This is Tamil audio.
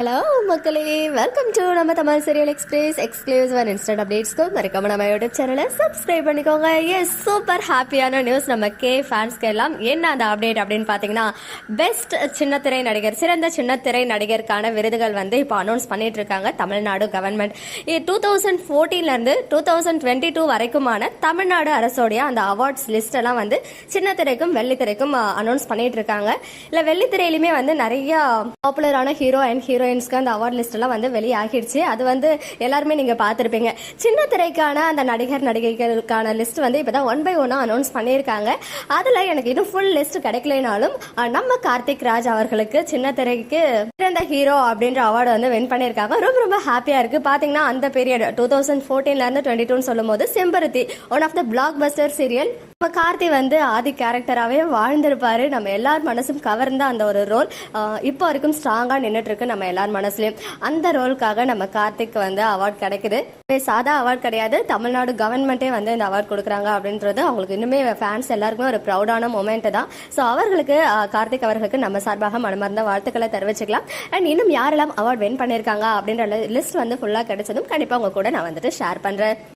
ஹலோ மக்களே. வெல்கம் டு நம்ம Tamil serial express exclusive and instant அப்டேட்ஸ்க்கு மறக்காம நம்ம யூடியூப் சேனலை சப்ஸ்கிரைப் பண்ணிக்கோங்க. எஸ் சூப்பர் ஹாப்பியான நியூஸ் நம்ம கே ஃபேன்ஸ்க்கு எல்லாம் என்ன அந்த அப்டேட் அப்படின்னு பார்த்தீங்கன்னா பெஸ்ட் சின்னத்திரை நடிகர் சிறந்த சின்னத்திரை நடிகருக்கான விருதுகள் வந்து இப்போ அனௌன்ஸ் பண்ணிட்டு இருக்காங்க தமிழ்நாடு கவர்மெண்ட் டூ தௌசண்ட் ஃபோர்டீன்லேருந்து டூ தௌசண்ட் டுவெண்ட்டி டூ வரைக்குமான தமிழ்நாடு அரசோடைய அந்த அவார்ட்ஸ் லிஸ்ட் எல்லாம் வந்து சின்னத்திரைக்கும் வெள்ளித்திரைக்கும் அனௌன்ஸ் பண்ணிட்டு இருக்காங்க. இல்லை வெள்ளித்திரையிலுமே வந்து நிறைய பாப்புலரான ஹீரோ அண்ட் ஹீரோ ஹீரோயின்ஸ்க்கு அந்த அவார்ட் லிஸ்ட் வந்து வெளியாகிடுச்சு அது வந்து எல்லாருமே நீங்கள் பார்த்துருப்பீங்க. சின்ன திரைக்கான அந்த நடிகர் நடிகைகளுக்கான லிஸ்ட் வந்து இப்போ தான் ஒன் பை ஒன்னாக அனௌன்ஸ் பண்ணியிருக்காங்க. அதில் எனக்கு இன்னும் ஃபுல் லிஸ்ட் கிடைக்கலனாலும் நம்ம கார்த்திக் ராஜ் அவர்களுக்கு சின்ன திரைக்கு சிறந்த ஹீரோ அப்படின்ற அவார்டு வந்து வின் பண்ணியிருக்காங்க. ரொம்ப ரொம்ப ஹாப்பியாக இருக்குது பார்த்தீங்கன்னா அந்த பீரியட் டூ தௌசண்ட் ஃபோர்டீன்லேருந்து டுவெண்ட்டி டூன்னு சொல்லும்போது Sembaruthi one of the blockbuster serial இப்போ கார்த்தி வந்து ஆதி கேரக்டராகவே வாழ்ந்திருப்பாரு. நம்ம எல்லார் மனசும் கவர்ந்த அந்த ஒரு ரோல். இப்போ வரைக்கும் ஸ்ட்ராங்காக நின்றுட்டு இருக்கு நம்ம எல்லார் மனசுலயும். அந்த ரோலுக்காக நம்ம கார்த்திக் வந்து அவார்ட் கிடைக்குது. சாதா அவார்ட் கிடையாது. தமிழ்நாடு கவர்மெண்ட்டே வந்து இந்த அவார்ட் கொடுக்குறாங்க அப்படின்றது அவங்களுக்கு இன்னுமே ஃபேன்ஸ் எல்லாருக்குமே ஒரு ப்ரௌடான மொமெண்ட் தான். ஸோ அவர்களுக்கு கார்த்திக் அவர்களுக்கு நம்ம சார்பாக மனமார்ந்த வாழ்த்துக்களை தெரிவிச்சுக்கலாம். அண்ட் இன்னும் யாரெல்லாம் அவார்ட் வின் பண்ணியிருக்காங்க அப்படின்ற லிஸ்ட் வந்து ஃபுல்லாக கிடைச்சதும் கண்டிப்பாக உங்க கூட நான் வந்துட்டு ஷேர் பண்ணுறேன்